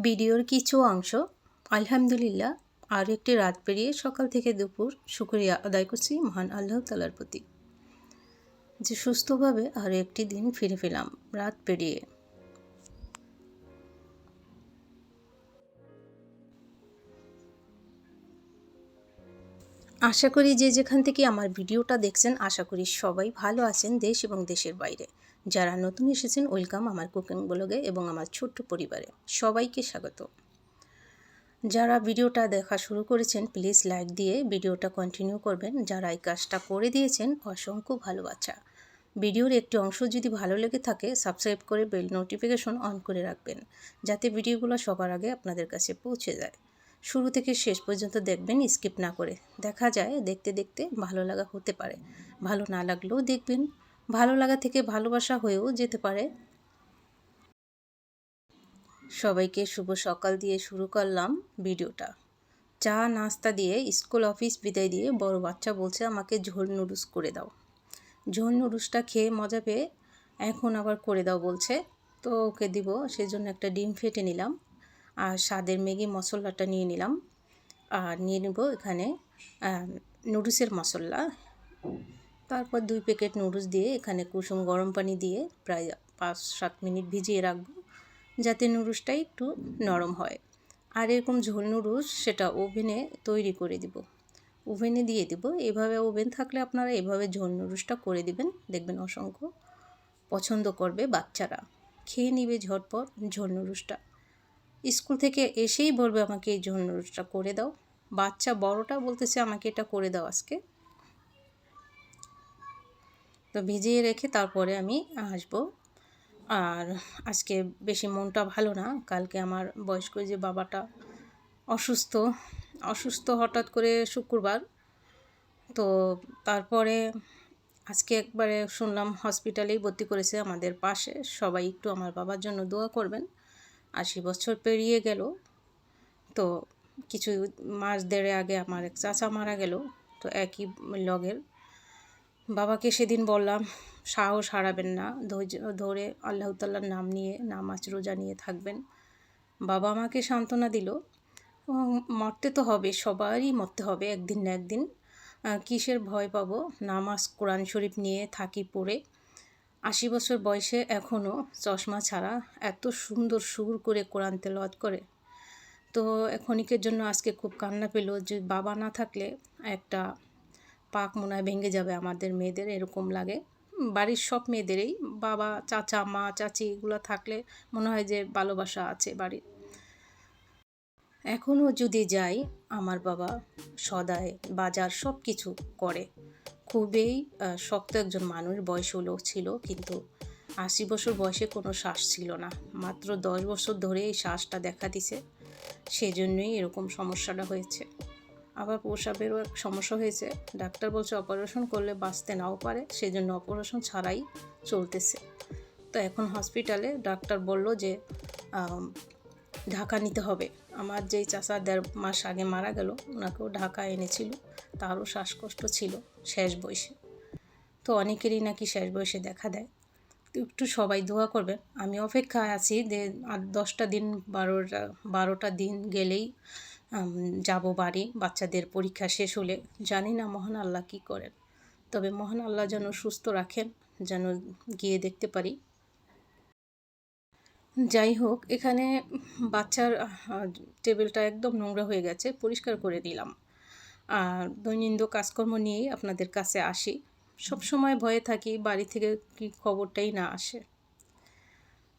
ভিডিওর কিছু অংশ। আলহামদুলিল্লাহ আর একটি রাত পেরিয়ে সকাল থেকে দুপুর। শুক্রিয়া আদায় করছি মহান আল্লাহ তালার প্রতি। যে সুস্থভাবে আর একটি দিন ফিরে পেলাম, রাত পেরিয়ে। আশা করি যে যেখান থেকে আমার ভিডিওটা দেখছেন, আশা করি সবাই ভালো আছেন দেশ এবং দেশের বাইরে। যারা নতুন এসেছেন, ওয়েলকাম আমার কুকিং ব্লগে এবং আমার ছোট্ট পরিবারে। সবাইকে স্বাগত। যারা ভিডিওটা দেখা শুরু করেছেন, প্লিজ লাইক দিয়ে ভিডিওটা কন্টিনিউ করবেন। যারা এই কাজটা করে দিয়েছেন, অসংখ্য ভালোবাসা। ভিডিওর একটি অংশ যদি ভালো লেগে থাকে সাবস্ক্রাইব করে বেল নোটিফিকেশন অন করে রাখবেন, যাতে ভিডিওগুলো সবার আগে আপনাদের কাছে পৌঁছে যায়। শুরু থেকে শেষ পর্যন্ত দেখবেন স্কিপ না করে। দেখা যায়, দেখতে দেখতে ভালো লাগা হতে পারে। ভালো না লাগলেও দেখবেন। ভালো লাগা থেকে ভালোবাসা হয়েও যেতে পারে। সবাইকে শুভ সকাল দিয়ে শুরু করলাম ভিডিওটা। চা, নাস্তা দিয়ে, স্কুল অফিস বিদায় দিয়ে বড় বাচ্চা বলছে, আমাকে ঝোল নুডলস করে দাও। ঝোল নুডলসটা খেয়ে মজা পেয়ে এখন আবার করে দাও বলছে। তো ওকে দিব, সেজন্য একটা ডিম ফেটে নিলাম আর স্বাদের ম্যাগি মশলাটা নিয়ে নিলাম। আর নিয়ে নেব এখানে নুডলসের মশলা। তারপর দুই প্যাকেট নুডলস দিয়ে এখানে কুসুম গরম পানি দিয়ে প্রায় পাঁচ সাত মিনিট ভিজিয়ে রাখব, যাতে নুডলসটা একটু নরম হয়। আর এরকম ঝোল নুডলস সেটা ওভেনে তৈরি করে দিব। ওভেনে দিয়ে দিব। এভাবে ওভেন থাকলে আপনারা এভাবে ঝোল নুডলসটা করে দিবেন। দেখবেন অসংখ্য পছন্দ করবে বাচ্চারা। খেয়ে নিবে ঝটপট ঝোল নুডলসটা। স্কুল থেকে এসেই বলবে আমাকে এই ঝোল নুডলসটা করে দাও। বাচ্চা বড়টা বলতেছে আমাকে এটা করে দাও আজকে। তো ভিজিয়ে রেখে তারপরে আমি আসব। আর আজকে বেশি মনটা ভালো না। কালকে আমার বয়স্ক যে বাবাটা অসুস্থ অসুস্থ হঠাৎ করে শুক্রবার। তো তারপরে আজকে একবারে শুনলাম হসপিটালেই ভর্তি করেছে আমাদের পাশে। সবাই একটু আমার বাবার জন্য দোয়া করবেন। আশি বছর পেরিয়ে গেল। তো কিছু মাস দেড়ে আগে আমার এক চাচা মারা গেল। তো একই লগের বাবাকে সেদিন বললাম, সাহস হারাবেন না, ধৈর্য, ধরে আল্লাহ তাল্লার নাম নিয়ে নামাজ রোজা নিয়ে থাকবেন। বাবা আমাকে সান্ত্বনা দিল মরতে তো হবে, সবারই মরতে হবে একদিন না একদিন। কিসের ভয় পাবো? নামাজ, কোরআন শরীফ নিয়ে থাকি পড়ে। আশি বছর বয়সে এখনও চশমা ছাড়া এত সুন্দর সুর করে কোরআন তেলাওয়াত করে। তো ক্ষণিকের জন্য আজকে খুব কান্না পেল যে বাবা না থাকলে একটা পাক মনে হয় ভেঙে যাবে আমাদের মেয়েদের, এরকম লাগে। বাড়ির সব মেয়েদেরই, বাবা, চাচা, মা, চাচি এগুলো থাকলে মনে হয় যে ভালোবাসা আছে বাড়ির। এখনও যদি যাই, আমার বাবা সদায় বাজার সব কিছু করে। খুবই শক্ত একজন মানুষ, বয়স হলেও ছিল, কিন্তু আশি বছর বয়সে কোনো শ্বাস ছিল না। মাত্র দশ বছর ধরে এই শ্বাসটা দেখা দিছে। সেজন্যই এরকম সমস্যাটা হয়েছে। আবার প্রসাবেরও এক সমস্যা হয়েছে। ডাক্তার বলছে অপারেশন করলে বাঁচতে নাও পারে সেই জন্য অপারেশন ছাড়াই চলতেছে। তো এখন হসপিটালে ডাক্তার বলল যে ঢাকা নিতে হবে। আমার যেই চাষা দেড় মাস আগে মারা গেল ওনাকেও ঢাকা এনেছিল। তারও শ্বাসকষ্ট ছিল শেষ বয়সে। তো অনেকেরই নাকি শেষ বয়সে দেখা দেয়। একটু সবাই দোয়া করবেন। আমি অপেক্ষায় আছি যে আর দশটা দিন, বারোটা বারোটা দিন গেলেই যাব বাড়ি, বাচ্চাদের পরীক্ষা শেষ হলে। জানি না মহান আল্লাহ কী করেন। তবে মহান আল্লাহ যেন সুস্থ রাখেন, যেন গিয়ে দেখতে পারি। যাই হোক, এখানে বাচ্চার টেবিলটা একদম নোংরা হয়ে গেছে, পরিষ্কার করে দিলাম। আর দৈনন্দিন কাজকর্ম নিয়েই আপনাদের কাছে আসি। সব সময় ভয়ে থাকি, বাড়ি থেকে কি খবরটাই না আসে।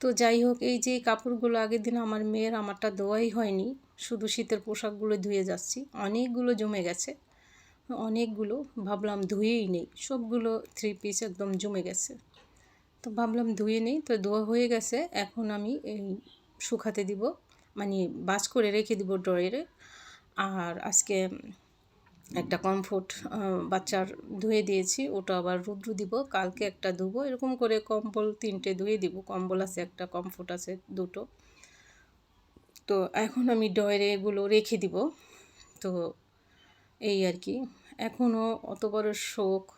তো যাই হোক, এই যে কাপড়গুলো আগের দিন আমার মেয়ের, আমারটা দোয়াই হয়নি শুধু শীতের পোশাকগুলো ধুয়ে যাচ্ছি। অনেকগুলো জমে গেছে। অনেকগুলো ভাবলাম ধুয়েই নেই। সবগুলো থ্রি পিস একদম জমে গেছে। তো ভাবলাম ধুয়ে নেই। তো ধোয়া হয়ে গেছে। এখন আমি এই শুকাতে দিব। মানে বাজ করে রেখে দিব ড্রয়ারে। আর আজকে একটা কমফোর্ট বাচ্চার ধুয়ে দিয়েছি। ওটা আবার রুদ্র দিব। কালকে একটা ধুবো। এরকম করে কম্বল তিনটে ধুয়ে দিব। কম্বল আছে, একটা কমফোর্ট আছে, দুটো। তো এখন আমি ডয়ারে এগুলো রেখে দিব। তো এই আর কি। এখনও অত বড় শোক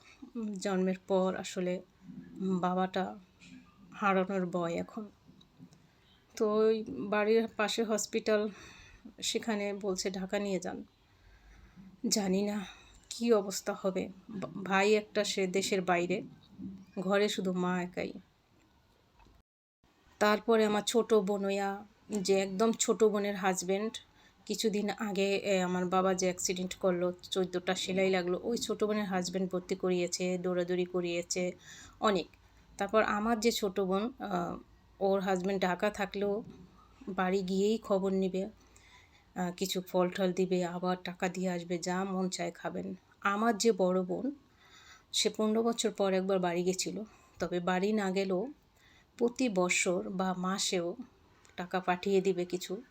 জন্মের পর আসলে বাবাটা হারানোর বয় এখন। তো ওই বাড়ির পাশে হসপিটাল, সেখানে বলছে, ঢাকা নিয়ে যান। জানি না কি অবস্থা হবে। ভাই একটা, সে দেশের বাইরে। ঘরে শুধু মা একাই। তারপরে আমার ছোট বোনইয়া যে একদম ছোট বোনের হাজব্যান্ড কিছুদিন আগে আমার বাবা যে অ্যাক্সিডেন্ট করল, চোদ্দোটা সেলাই লাগল, ওই ছোট বোনের হাজব্যান্ড ভর্তি করিয়েছে, দৌড়াদৌড়ি করিয়েছে অনেক। তারপর আমার যে ছোট বোন ওর হাজবেন্ড ঢাকা থাকলেও বাড়ি গিয়েই খবর নেবে কিছু ফল টল দিবে, আবার টাকা দিয়ে আসবে, যা মন চায় খাবেন। আমার যে বড় বোন, সে পনেরো বছর পর একবার বাড়ি গেছিল। তবে বাড়ি না গেলেও প্রতি বছর বা মাসেও টাকা পাঠিয়ে দিবে কিছু।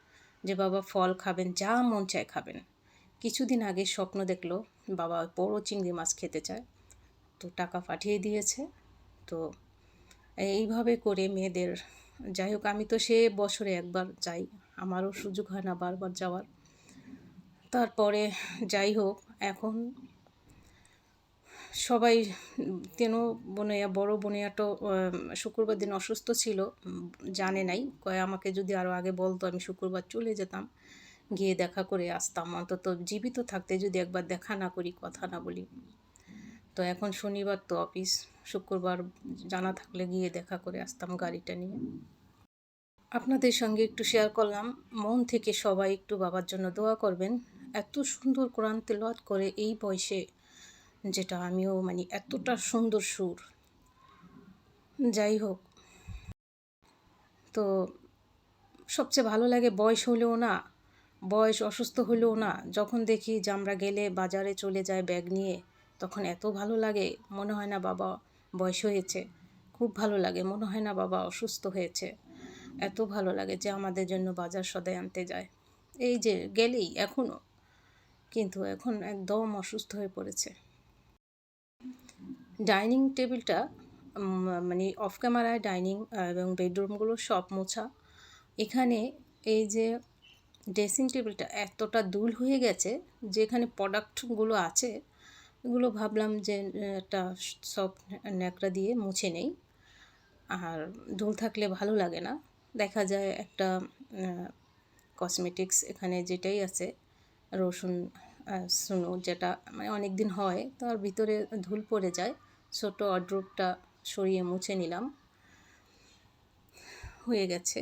যে বাবা ফল খাবেন, যা মন চায় খাবেন। কিছুদিন আগে স্বপ্ন দেখল, বাবা বড় চিংড়ি মাছ খেতে চায়। তো টাকা পাঠিয়ে দিয়েছে। তো এইভাবে করে মেয়েদের, যাই হোক, আমি তো সে বছরে একবার যাই। আমারও সুযোগ হয় না বারবার যাওয়ার। তারপরে যাই হোক, এখন সবাই তেনো বোনেয়া, বড় বোনেয়া তো শুক্রবার দিন অসুস্থ ছিল জানে নাই। কয়, আমাকে যদি আরও আগে বলতো, আমি শুক্রবার চলে যেতাম। গিয়ে দেখা করে আসতাম। অন্তত জীবিত থাকতে যদি একবার দেখা না করি, কথা না বলি। তো এখন শনিবার তো অফিস। শুক্রবার জানা থাকলে গিয়ে দেখা করে আসতাম গাড়িটা নিয়ে। আপনাদের সঙ্গে একটু শেয়ার করলাম। মন থেকে সবাই একটু বাবার জন্য দোয়া করবেন। এত সুন্দর কোরআন তেলাওয়াত করে এই বয়সে যেটা আমিও মানে এতটা সুন্দর সুর। যাই হোক তো সবচেয়ে ভালো লাগে বয়স হলেও না, বয়স অসুস্থ হলেও না, যখন দেখি যে আমরা গেলে বাজারে চলে যায় ব্যাগ নিয়ে, তখন এত ভালো লাগে, মনে হয় না বাবা বয়স হয়েছে। খুব ভালো লাগে, মনে হয় না বাবা অসুস্থ হয়েছে। এত ভালো লাগে যে আমাদের জন্য বাজার সদাই আনতে যায়। এই যে গেলেই এখনও কিন্তু এখন একদম অসুস্থ হয়ে পড়েছে। ডাইনিং টেবিলটা মানে অফ ক্যামেরায় ডাইনিং এবং বেডরুমগুলো সব মোছা। এখানে এই যে ড্রেসিং টেবিলটা এতটা দুল হয়ে গেছে যে এখানে প্রোডাক্টগুলো আছে, এগুলো ভাবলাম যে একটা সব ন্যাকড়া দিয়ে মুছে নেই। আর দুল থাকলে ভালো লাগে না। দেখা যায় একটা কসমেটিক্স এখানে যেটাই আছে, রসুন সুনো যেটা মানে অনেক দিন হয় তার ভিতরে ধুল পড়ে যায়। ছোট অড্রপটা সরিয়ে মুছে নিলাম। হয়ে গেছে।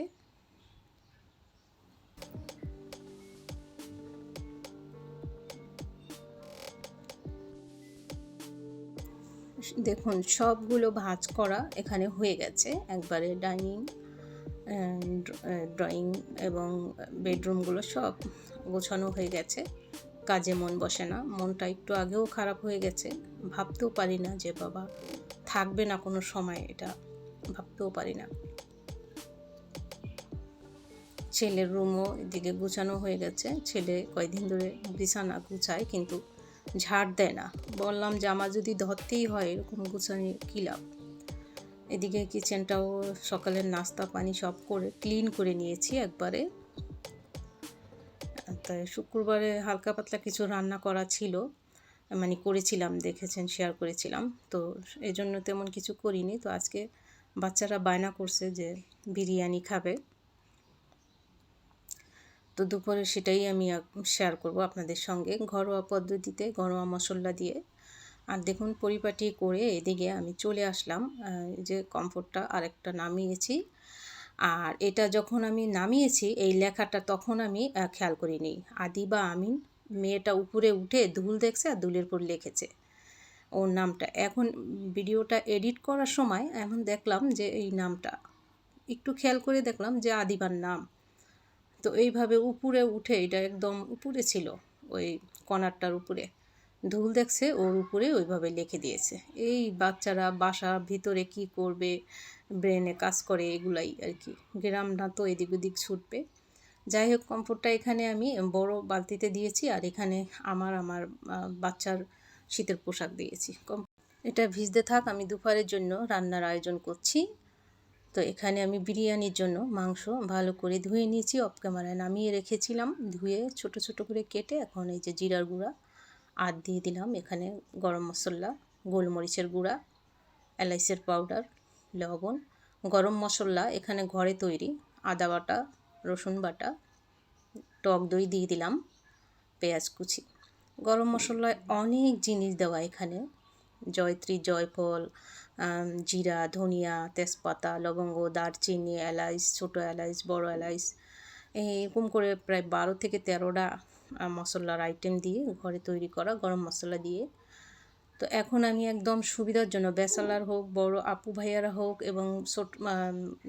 দেখুন, সবগুলো ভাঁজ করা এখানে হয়ে গেছে। একবারে ডাইনিং ড্রয়িং এবং বেডরুমগুলো সব গোছানো হয়ে গেছে। কাজে মন বসে না। মনটা একটু আগেও খারাপ হয়ে গেছে। ভাবতেও পারি না যে, বাবা, থাকবে না কোনো সময় এটা। ভাবতেও পারি না। ছেলের রুমও এদিকে গুছানো হয়ে গেছে। ছেলে কয়দিন ধরে বিছানা গুছায়, কিন্তু ঝাড় দেয় না। বললাম যে, আমার যদি ধরতেই হয় এরকম গুছানি, কী লাভ? এদিকে কিচেনটাও সকালের নাস্তা, পানি সব করে ক্লিন করে নিয়েছি একবারে। তাই শুক্রবারে হালকা পাতলা কিছু রান্না করা ছিল। মানে করেছিলাম, দেখেছেন শেয়ার করেছিলাম। তো এই জন্য তেমন কিছু করিনি। তো আজকে বাচ্চারা বায়না করছে যে বিরিয়ানি খাবে। তো দুপুরে সেটাই আমি শেয়ার করব আপনাদের সঙ্গে। ঘরোয়া পদ্ধতিতে ঘরোয়া মশলা দিয়ে। আর দেখুন, পরিপাটি করে এদিকে আমি চলে আসলাম। যে কমফোর্টটা আরেকটা নামিয়েছি। আর এটা যখন আমি নামিয়েছি, এই লেখাটা তখন আমি খেয়াল করিনি। আদিবা আমিন, মেয়েটা উপরে উঠে ধুল দেখছে আর ধুলের পর লিখেছে ওর নামটা। এখন ভিডিওটা এডিট করার সময় এখন দেখলাম যে এই নামটা। একটু খেয়াল করে দেখলাম যে আদিবার নাম। তো এইভাবে উপরে উঠে এটা একদম উপরে ছিল, ওই কর্নারটার উপরে। ধুল দেখছে, ওর উপরে ওইভাবে লিখে দিয়েছে। এই বাচ্চারা বাসা ভিতরে কি করবে ব্রেনে কাজ করে এগুলাই আর কি। গ্রাম না তো এদিক ওদিক ছুটবে। যাই হোক কমফোর্টটা এখানে আমি বড় বালতিতে দিয়েছি আর এখানে আমার আমার বাচ্চার শীতের পোশাক দিয়েছি। কম- এটা ভিজতে থাক, আমি দুপুরের জন্য রান্নার আয়োজন করছি। তো এখানে আমি বিরিয়ানির জন্য মাংস ভালো করে ধুয়ে নিয়েছি অফ ক্যামেরায় নামিয়ে রেখেছিলাম। ধুয়ে ছোট ছোট করে কেটে এখন এই যে জিরার গুঁড়া আর দিয়ে দিলাম। এখানে গরম মশলা, গোলমরিচের গুঁড়া, এলাইচের পাউডার, লবণ, গরম মশলা এখানে ঘরে তৈরি। আদা বাটা, রসুন বাটা, টক দই দিয়ে দিলাম, পেঁয়াজ কুচি। গরম মশলায় অনেক জিনিস দেওয়া এখানে। জয়ত্রী, জয়ফল জিরা, ধনিয়া, তেজপাতা, লবঙ্গ, দারচিনি এলাচ ছোটো এলাচ বড় এলাচ এরকম করে প্রায় বারো থেকে তেরোটা মশলার আইটেম দিয়ে ঘরে তৈরি করা গরম মশলা দিয়ে। তো এখন আমি একদম সুবিধার জন্য ব্যাচেলার হোক, বড় আপু ভাইয়ারা হোক এবং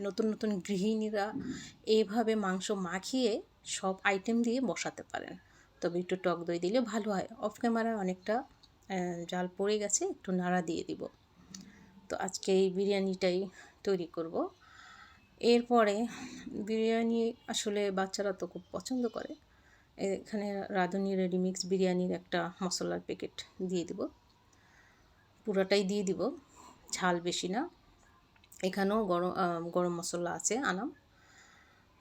নতুন নতুন গৃহিণীরা এইভাবে মাংস মাখিয়ে সব আইটেম দিয়ে বসাতে পারেন। তবে একটু টক দই দিলে ভালো হয়। অফ ক্যামেরায় অনেকটা জাল পড়ে গেছে, একটু নাড়া দিয়ে দিব। তো আজকে এই বিরিয়ানিটাই তৈরি করব। এরপরে বিরিয়ানি আসলে বাচ্চারা তো খুব পছন্দ করে। এখানে রাঁধুনি রেডিমিক্স বিরিয়ানির একটা মশলার প্যাকেট দিয়ে দিব। পুরোটাই দিয়ে দিব, ঝাল বেশি না। এখানেও গরম গরম মশলা আছে, আনাম।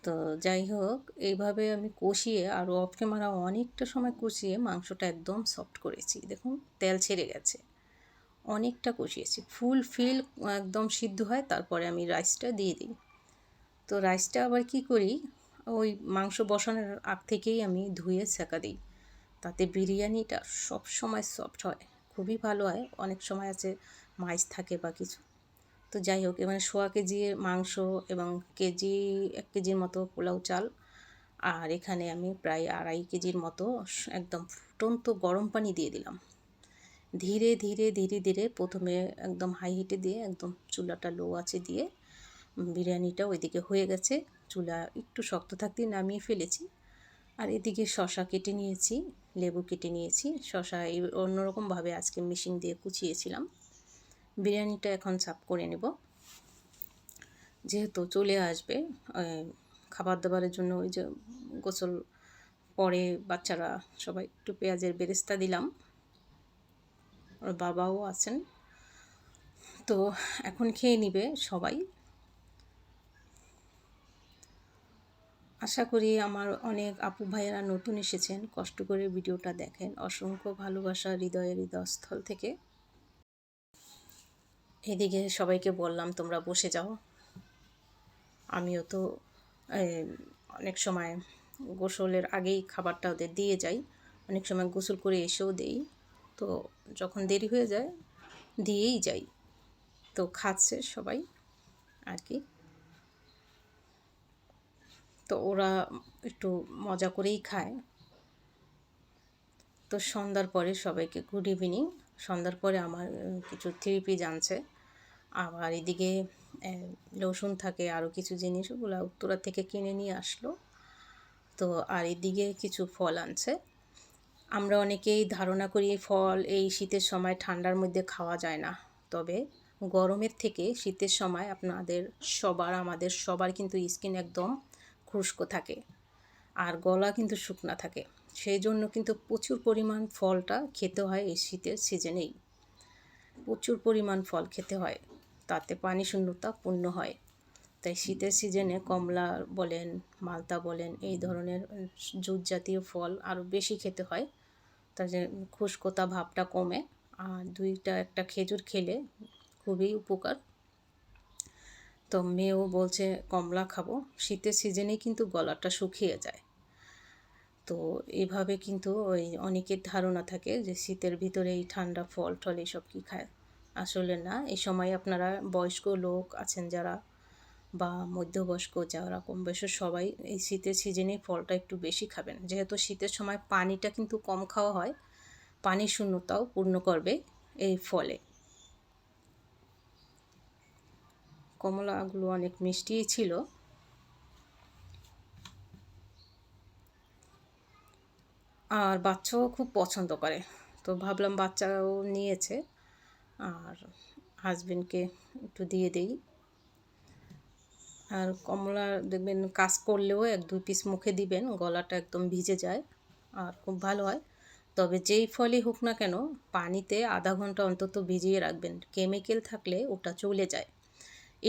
তো যাই হোক, এইভাবে আমি কষিয়ে আর অফ ক্যামেরা অনেকটা সময় কষিয়ে মাংসটা একদম সফট করেছি। দেখুন, তেল ছেড়ে গেছে। অনেকটা কষিয়েছি। ফুল ফিল একদম সিদ্ধ হয়, তারপরে আমি রাইসটা দিয়ে দিই। তো রাইসটা আবার কি করি? ওই মাংস বসানোর আগ থেকেই আমি ধুয়ে ছেঁকা দিই। তাতে বিরিয়ানিটা সব সময় সফট হয়, খুবই ভালো হয়, অনেক সময় আছে মাইস থাকে বা কিছু। তো যাই হোক, এবার সোয়া কেজির মাংস এবং কেজি, এক কেজির মতো পোলাও চাল। আর এখানে আমি প্রায় আড়াই কেজির মতো একদম ফুটন্ত গরম পানি দিয়ে দিলাম। ধীরে ধীরে ধীরে ধীরে প্রথমে একদম হাই হিটে দিয়ে একদম চুলাটা লো আছে দিয়ে বিরিয়ানিটা ওইদিকে হয়ে গেছে। চুলা একটু শক্ত থাকতে নামিয়ে ফেলেছি। আর এদিকে শশা কেটে নিয়েছি, লেবু কেটে নিয়েছি। শশা এই অন্যরকমভাবে আজকে মেশিন দিয়ে কুচিয়েছিলাম। বিরিয়ানিটা এখন সাফ করে নেব। যেহেতু চলে আসবে খাবার দাবারের জন্য ওই যে গোসল পরে বাচ্চারা সবাই একটু পেঁয়াজের বেরেস্তা দিলাম। ওর বাবাও আছেন। তো এখন খেয়ে নিবে সবাই। আশা করি আমার অনেক আপু ভাইয়েরা নতুন এসেছেন, কষ্ট করে ভিডিওটা দেখেন। অসংখ্য ভালোবাসা হৃদয়ের হৃদয়স্থল থেকে। এদিকে সবাইকে বললাম, তোমরা বসে যাও। আমিও তো অনেক সময় গোসলের আগেই খাবারটা ওদের দিয়ে যাই। অনেক সময় গোসল করে এসেও দেই। তো যখন দেরি হয়ে যায়, দিয়েই যাই। তো খাচ্ছে সবাই আর কি। তো ওরা একটু মজা করেই খায়। তো সন্ধ্যার পরে সবাইকে গুড ইভিনিং। সন্ধ্যার পরে আমার কিছু থ্রি জানছে আবার এদিকে রসুন থাকে আরও কিছু জিনিস ওগুলো উত্তরা থেকে কিনে নিয়ে আসলো। তো আর এদিকে কিছু ফল আনছে। আমরা অনেকেই ধারণা করি ফল এই শীতের সময় ঠান্ডার মধ্যে খাওয়া যায় না। তবে গরমের থেকে শীতের সময় আপনাদের সবার, আমাদের সবার কিন্তু স্কিন একদম খুশকো থাকে আর গলা কিন্তু শুকনা থাকে। সেই জন্য কিন্তু প্রচুর পরিমাণ ফলটা খেতে হয় এই শীতের সিজনেই প্রচুর পরিমাণ ফল খেতে হয়, তাতে পানি শূন্যতা পূর্ণ হয়। তাই শীতের সিজনে কমলা বলেন, মালতা বলেন, এই ধরনের জুট জাতীয় ফল আরও বেশি খেতে হয়। তাতে খুশকোতা ভাবটা কমে, আর দুইটা একটা খেজুর খেলে খুবই উপকার। তো মেয়েও বলছে, কমলা খাব। শীতের সিজনে কিন্তু গলাটা শুকিয়ে যায়। তো এভাবে কিন্তু ওই অনেকের ধারণা থাকে যে শীতের ভিতরে এই ঠান্ডা ফল টল এসব কী খায়। আসলে না, এই সময় আপনারা বয়স্ক লোক আছেন যারা বা মধ্যবয়স্ক যারা কম বয়সের সবাই এই শীতের সিজনে ফলটা একটু বেশি খাবেন। যেহেতু শীতের সময় পানিটা কিন্তু কম খাওয়া হয়, পানি শূন্যতাও পূর্ণ করবে এই ফলে। কমলাগুলো অনেক মিষ্টিই ছিল। আর বাচ্চাও খুব পছন্দ করে। তো ভাবলাম বাচ্চাও নিয়েছে। আর হাজবেন্ডকে একটু দিয়ে দেই। আর কমলা দেখবেন কাজ করলেও এক দুই পিস মুখে দিবেন, গলাটা একদম ভিজে যায়। আর খুব ভালো হয়। তবে যেই ফলই হোক না কেন, পানিতে আধা ঘণ্টা অন্তত ভিজিয়ে রাখবেন। কেমিক্যাল থাকলে ওটা চলে যায়।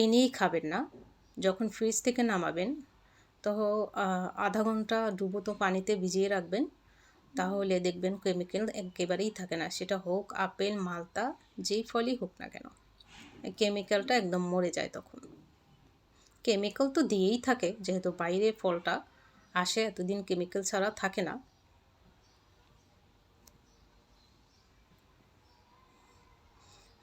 এনেই খাবেন না। যখন ফ্রিজ থেকে নামাবেন, তো আধা ঘণ্টা ডুবোতো পানিতে ভিজিয়ে রাখবেন। তাহলে দেখবেন কেমিক্যাল একেবারেই থাকে না। সেটা হোক, আপেল, মালতা, যেই ফলই হোক না কেন কেমিক্যালটা একদম মরে যায় তখন। কেমিক্যাল তো দিয়েই থাকে, যেহেতু বাইরে ফলটা আসে, এতদিন কেমিক্যাল ছাড়া থাকে না।